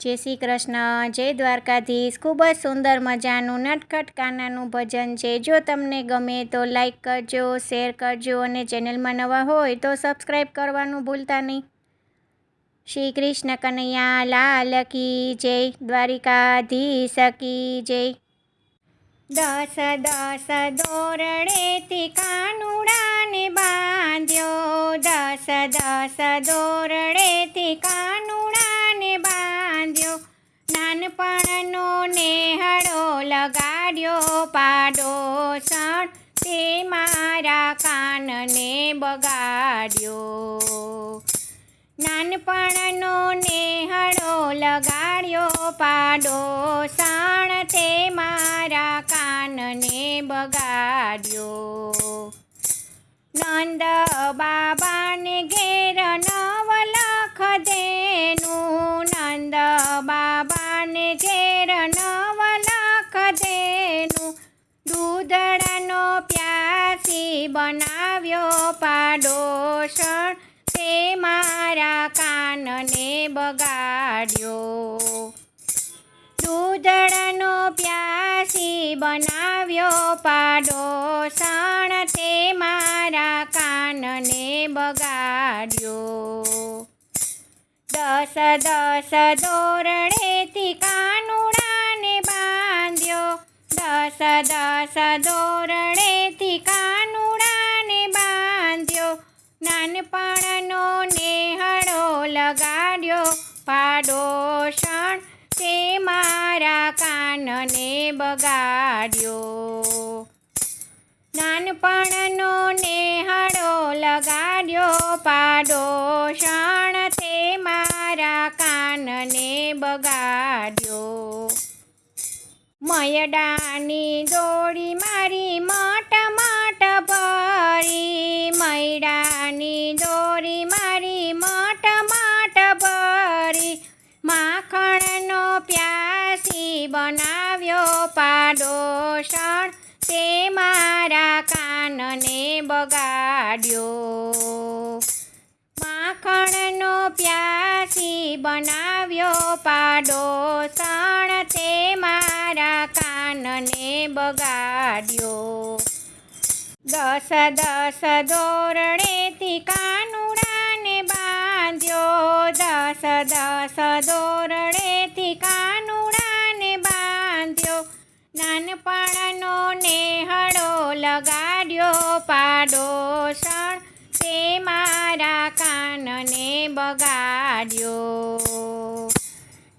જય શ્રી કૃષ્ણ, જય દ્વારકાધીશ. ખૂબ જ સુંદર મજાનું નટખટ કાનાનું ભજન છે. જો તમને ગમે તો લાઈક કરજો, શેર કરજો અને ચેનલમાં નવા હોય તો સબસ્ક્રાઈબ કરવાનું ભૂલતા નહીં. શ્રી કૃષ્ણ કનૈયા લાલ કી જય, દ્વારિકાધીશ કી જય. દસ દસ દોરડેથી કાનુડાને બાંધ્યો. દસ દસ દોરડેથી કાનુડા નાનપણનો નેહળો લગાડ્યો પાડોશણ તે મારા કાનને બગાડ્યો. નાનપણનો નેહળો લગાડ્યો પાડોશણ તે મારા કાનને બગાડ્યો. નંદ નવલખ દેનું દૂધડાનો પ્યાસી બનાવ્યો પાડોશણ. તે મારા કાનને બગાડ્યો. દૂધડાનો પ્યાસી બનાવ્યો પાડોશણ. તે મારા કાનને બગાડ્યો. દસ દસ દોરણેથી બાંધ્યો દસ દોરડેથી કાનુડાને બાંધ્યો. નાનપણનો નેહળો લગાડ્યો. પાડોષણ તે મારા કાનને બગાડ્યો. નાનપણનો નેહળો લગાડ્યો. પાડોશણ મયડાની દોડી મારી માટ માટ ભરી. મયડાની દોરી મારી માટ માટ ભરી. માખણનો પ્યાસી બનાવ્યો પાડોશણ. તે મારા કાનને બગાડ્યો. માખણનો પ્યાસી બનાવ્યો પાડોશણ. બગાડ્યો. દસ દસ દોરણેથી કાનુડાને બાંધ્યો. દસ દસ દોરણેથી કાનુડાને બાંધ્યો. નાનપણનો નેહળો લગાડ્યો પાડોશણ. તે મારા કાનને બગાડ્યો.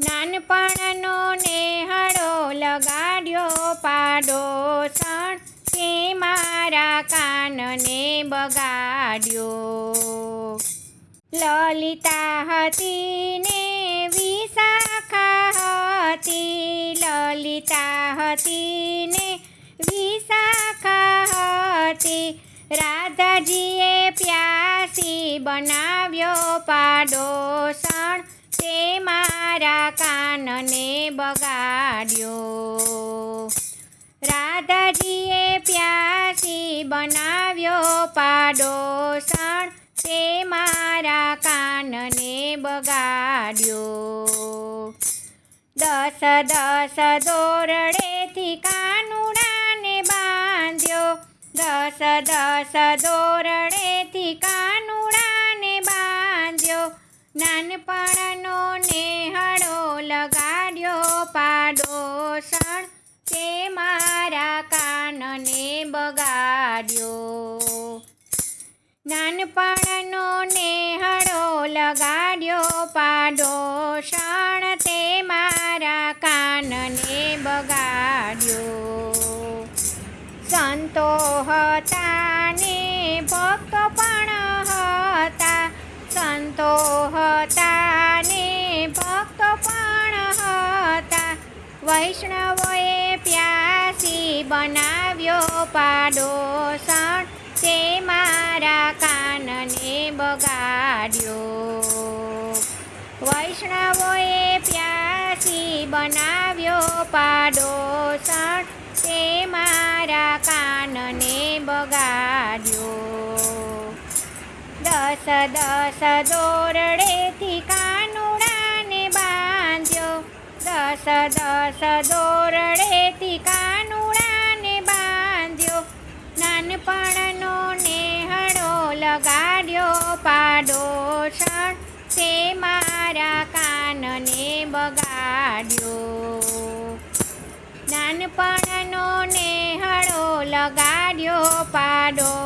નાનપણનો લગાડ્યો પાડોશણ તે મારા કાનને બગાડ્યો. લલિતા હતી ને વિશાખા હતી. લલિતા હતી ને વિશાખા હતી. રાધાજીએ પ્યાસી બનાવ્યો પાડોશણ તે મારા કાનને બગાડ્યો. બનાવ્યો પાડોશણ તે મારા કાનને બગાડ્યો. દસ દસ દોરડેથી કાનુડાને બાંધ્યો. દસ દસ દોરડેથી કાનુડાને બાંધ્યો. નાનપણનો નેહળો લગાડ્યો પાડોશણ તે મારા કાનને બગાડ્યો. નાનપણનો નેહળો લગાડ્યો પાડોશણ તે મારા કાનને બગાડ્યો. સંતો હતા ને ભક્તો પણ હતા. સંતો હતા ને ભક્તો વૈષ્ણવોએ પ્યાસી બનાવ્યો પાડોસણ. તે મારા કાનને બગાડ્યો. વૈષ્ણવોએ પ્યાસી બનાવ્યો પાડોસણ. તે મારા કાનને બગાડ્યો. દસ દસ દોરડેથી બાંધ્યો દસ દસ દોરડેથી કાનુડાને બાંધ્યો. નાનપણનો નેહળો લગાડ્યો પાડોશણ. તે મારા કાનને બગાડ્યો. નાનપણનો નેહળો લગાડ્યો પાડોશણ